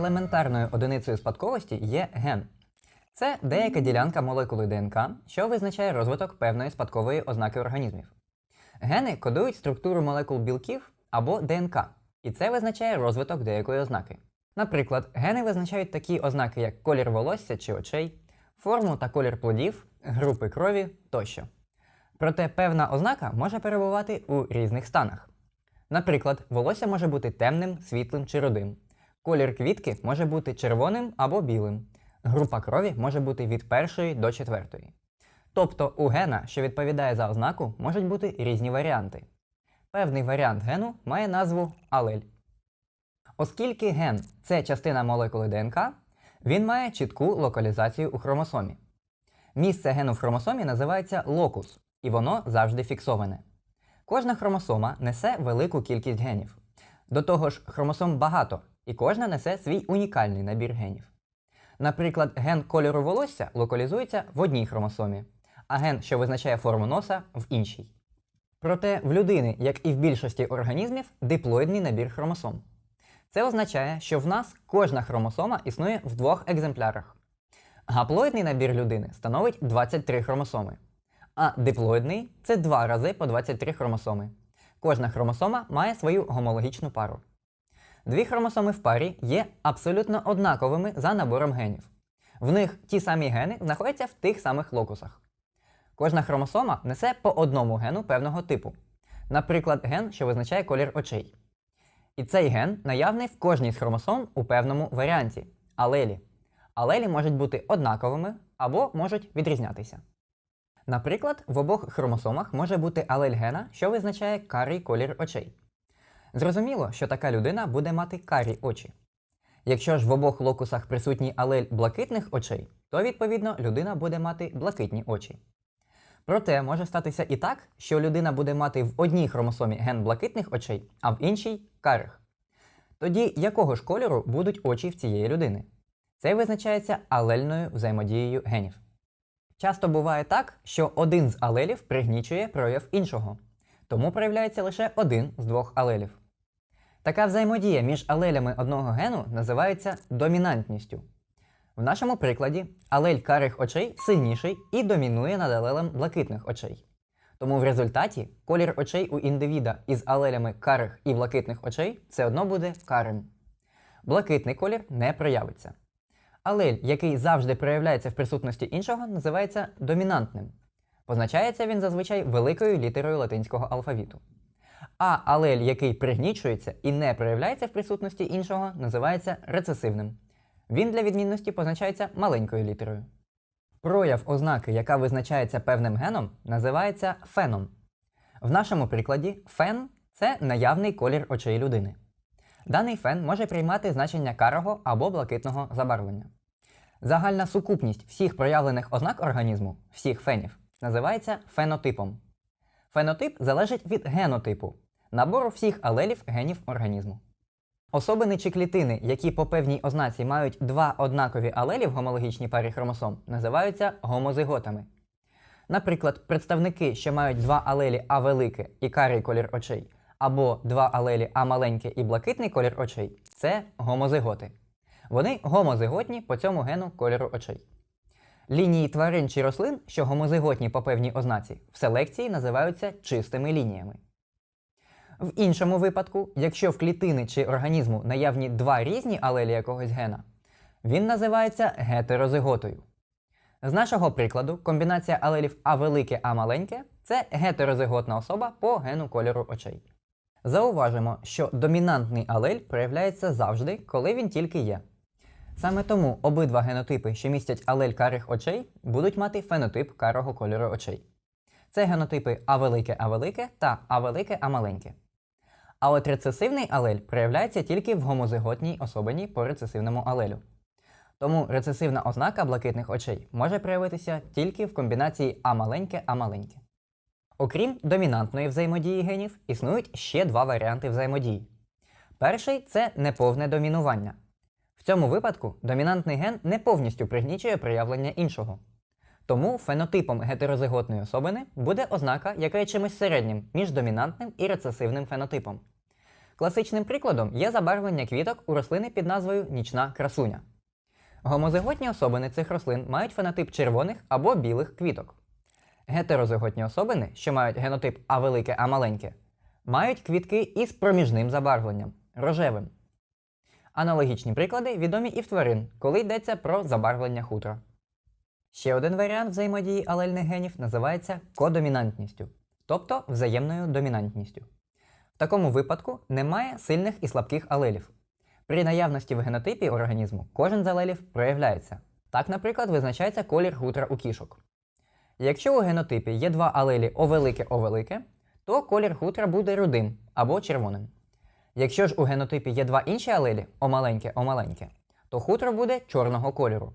елементарною одиницею спадковості є ген. Це деяка ділянка молекули ДНК, що визначає розвиток певної спадкової ознаки організмів. Гени кодують структуру молекул білків або ДНК, і це визначає розвиток деякої ознаки. Наприклад, гени визначають такі ознаки, як колір волосся чи очей, форму та колір плодів, групи крові тощо. Проте певна ознака може перебувати у різних станах. Наприклад, волосся може бути темним, світлим чи рудим. Колір квітки може бути червоним або білим. Група крові може бути від першої до четвертої. Тобто у гена, що відповідає за ознаку, можуть бути різні варіанти. Певний варіант гену має назву алель. Оскільки ген це частина молекули ДНК, він має чітку локалізацію у хромосомі. Місце гену в хромосомі називається локус, і воно завжди фіксоване. Кожна хромосома несе велику кількість генів. До того ж, хромосом багато, і кожна несе свій унікальний набір генів. Наприклад, ген кольору волосся локалізується в одній хромосомі, а ген, що визначає форму носа, в іншій. Проте в людини, як і в більшості організмів, диплоїдний набір хромосом. Це означає, що в нас кожна хромосома існує в двох екземплярах. Гаплоїдний набір людини становить 23 хромосоми, а диплоїдний це два рази по 23 хромосоми. Кожна хромосома має свою гомологічну пару. Дві хромосоми в парі є абсолютно однаковими за набором генів. В них ті самі гени знаходяться в тих самих локусах. Кожна хромосома несе по одному гену певного типу, наприклад, ген, що визначає колір очей. І цей ген наявний в кожній з хромосом у певному варіанті алелі. Алелі можуть бути однаковими або можуть відрізнятися. Наприклад, в обох хромосомах може бути алель гена, що визначає карий колір очей. Зрозуміло, що така людина буде мати карі очі. Якщо ж в обох локусах присутній алель блакитних очей, то відповідно людина буде мати блакитні очі. Проте може статися і так, що людина буде мати в одній хромосомі ген блакитних очей, а в іншій карих. Тоді якого ж кольору будуть очі в цієї людини? Це визначається алельною взаємодією генів. Часто буває так, що один з алелів пригнічує прояв іншого, тому проявляється лише один з двох алелів. Така взаємодія між алелями одного гену називається домінантністю. В нашому прикладі алель карих очей сильніший і домінує над алелем блакитних очей. Тому в результаті колір очей у індивіда із алелями карих і блакитних очей все одно буде карим. Блакитний колір не проявиться. Алель, який завжди проявляється в присутності іншого, називається домінантним. Позначається він зазвичай великою літерою латинського алфавіту. А алель, який пригнічується і не проявляється в присутності іншого, називається рецесивним. Він для відмінності позначається маленькою літерою. Прояв ознаки, яка визначається певним геном, називається феном. В нашому прикладі фен це наявний колір очей людини. Даний фен може приймати значення карого або блакитного забарвлення. Загальна сукупність всіх проявлених ознак організму, всіх фенів, називається фенотипом. Фенотип залежить від генотипу, набору всіх алелів генів організму. Особини чи клітини, які по певній ознаці мають два однакові алелі в гомологічній парі хромосом, називаються гомозиготами. Наприклад, представники, що мають два алелі А велике і карий колір очей, або два алелі А маленьке і блакитний колір очей це гомозиготи. Вони гомозиготні по цьому гену кольору очей. Лінії тварин чи рослин, що гомозиготні по певній ознаці, в селекції називаються чистими лініями. В іншому випадку, якщо в клітини чи організму наявні два різні алелі якогось гена, він називається гетерозиготою. З нашого прикладу, комбінація алелів А велике А маленьке це гетерозиготна особа по гену кольору очей. Зауважимо, що домінантний алель проявляється завжди, коли він тільки є. Саме тому обидва генотипи, що містять алель карих очей, будуть мати фенотип карого кольору очей. Це генотипи А велике А велике та А велике А маленьке. А от рецесивний алель проявляється тільки в гомозиготній особині по рецесивному алелю. Тому рецесивна ознака блакитних очей може проявитися тільки в комбінації А маленьке А маленьке. Окрім домінантної взаємодії генів, існують ще два варіанти взаємодії. Перший це неповне домінування. В цьому випадку домінантний ген не повністю пригнічує проявлення іншого. Тому фенотипом гетерозиготної особини буде ознака, яка є чимось середнім між домінантним і рецесивним фенотипом. Класичним прикладом є забарвлення квіток у рослини під назвою нічна красуня. Гомозиготні особини цих рослин мають фенотип червоних або білих квіток. Гетерозиготні особини, що мають генотип А велике, А маленьке, мають квітки із проміжним забарвленням рожевим. Аналогічні приклади відомі і в тварин, коли йдеться про забарвлення хутра. Ще один варіант взаємодії алельних генів називається кодомінантністю, тобто взаємною домінантністю. В такому випадку немає сильних і слабких алелів. При наявності в генотипі організму кожен з алелів проявляється. Так, наприклад, визначається колір хутра у кішок. Якщо у генотипі є два алелі О велике О велике, то колір хутра буде рудим або червоним. Якщо ж у генотипі є два інші алелі О маленьке О маленьке, то хутро буде чорного кольору.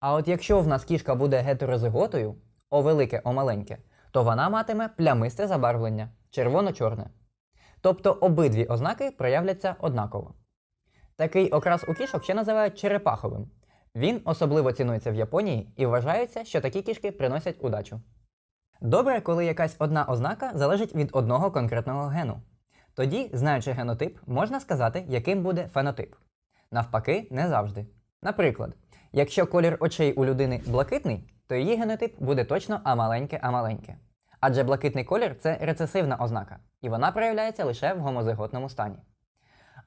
А от якщо в нас кішка буде гетерозиготою О велике О маленьке, то вона матиме плямисте забарвлення червоно-чорне. Тобто обидві ознаки проявляться однаково. Такий окрас у кішок ще називають черепаховим. Він особливо цінується в Японії і вважається, що такі кішки приносять удачу. Добре, коли якась одна ознака залежить від одного конкретного гену. Тоді, знаючи генотип, можна сказати, яким буде фенотип. Навпаки, не завжди. Наприклад, якщо колір очей у людини блакитний, то її генотип буде точно А маленьке А маленьке. Адже блакитний колір це рецесивна ознака, і вона проявляється лише в гомозиготному стані.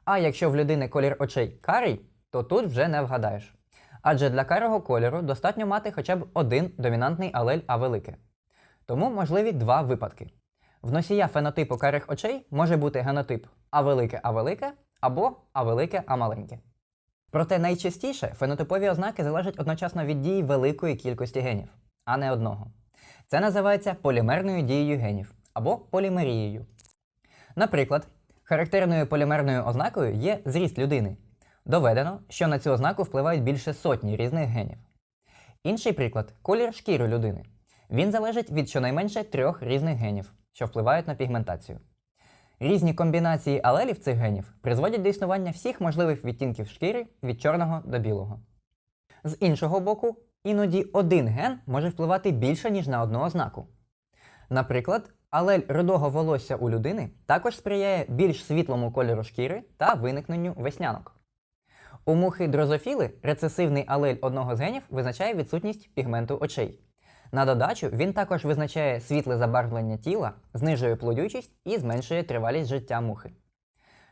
А якщо в людини колір очей карий, то тут вже не вгадаєш. Адже для карого кольору достатньо мати хоча б один домінантний алель А велике. Тому можливі два випадки. В носія фенотипу карих очей може бути генотип А велике А велике або А велике А маленьке. Проте найчастіше фенотипові ознаки залежать одночасно від дії великої кількості генів, а не одного. Це називається полімерною дією генів або полімерією. Наприклад, характерною полімерною ознакою є зріст людини. Доведено, що на цю ознаку впливають більше сотні різних генів. Інший приклад колір шкіри людини. Він залежить від щонайменше трьох різних генів, що впливають на пігментацію. Різні комбінації алелів цих генів призводять до існування всіх можливих відтінків шкіри від чорного до білого. З іншого боку, іноді один ген може впливати більше, ніж на одну ознаку. Наприклад, алель рудого волосся у людини також сприяє більш світлому кольору шкіри та виникненню веснянок. У мухи дрозофіли рецесивний алель одного з генів визначає відсутність пігменту очей. На додачу він також визначає світле забарвлення тіла, знижує плодючість і зменшує тривалість життя мухи.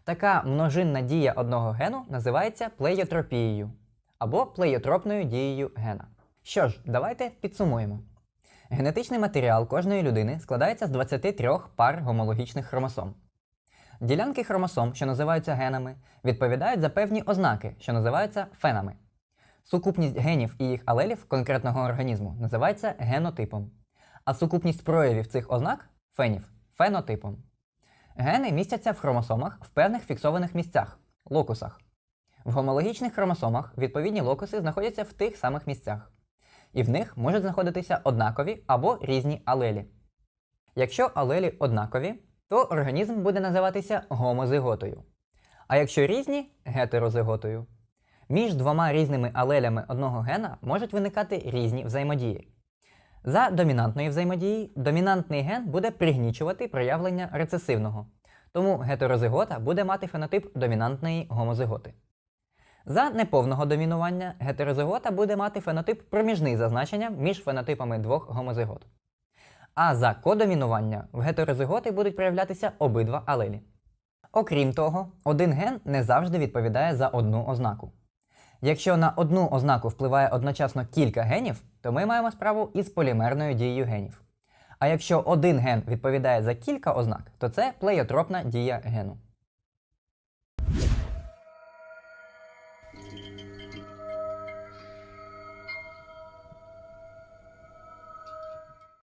Така множинна дія одного гену називається плеєтропією або плеєтропною дією гена. Що ж, давайте підсумуємо. Генетичний матеріал кожної людини складається з 23 пар гомологічних хромосом. Ділянки хромосом, що називаються генами, відповідають за певні ознаки, що називаються фенами. Сукупність генів і їх алелів конкретного організму називається генотипом, а сукупність проявів цих ознак фенів фенотипом. Гени містяться в хромосомах в певних фіксованих місцях локусах. В гомологічних хромосомах відповідні локуси знаходяться в тих самих місцях, і в них можуть знаходитися однакові або різні алелі. Якщо алелі однакові, то організм буде називатися гомозиготою. А якщо різні гетерозиготою. Між двома різними алелями одного гена можуть виникати різні взаємодії. За домінантної взаємодії домінантний ген буде пригнічувати проявлення рецесивного, тому гетерозигота буде мати фенотип домінантної гомозиготи. За неповного домінування гетерозигота буде мати фенотип проміжний за значенням між фенотипами двох гомозигот. А за кодомінування в гетерозиготи будуть проявлятися обидва алелі. Окрім того, один ген не завжди відповідає за одну ознаку. Якщо на одну ознаку впливає одночасно кілька генів, то ми маємо справу із полімерною дією генів. А якщо один ген відповідає за кілька ознак, то це плеєтропна дія гену.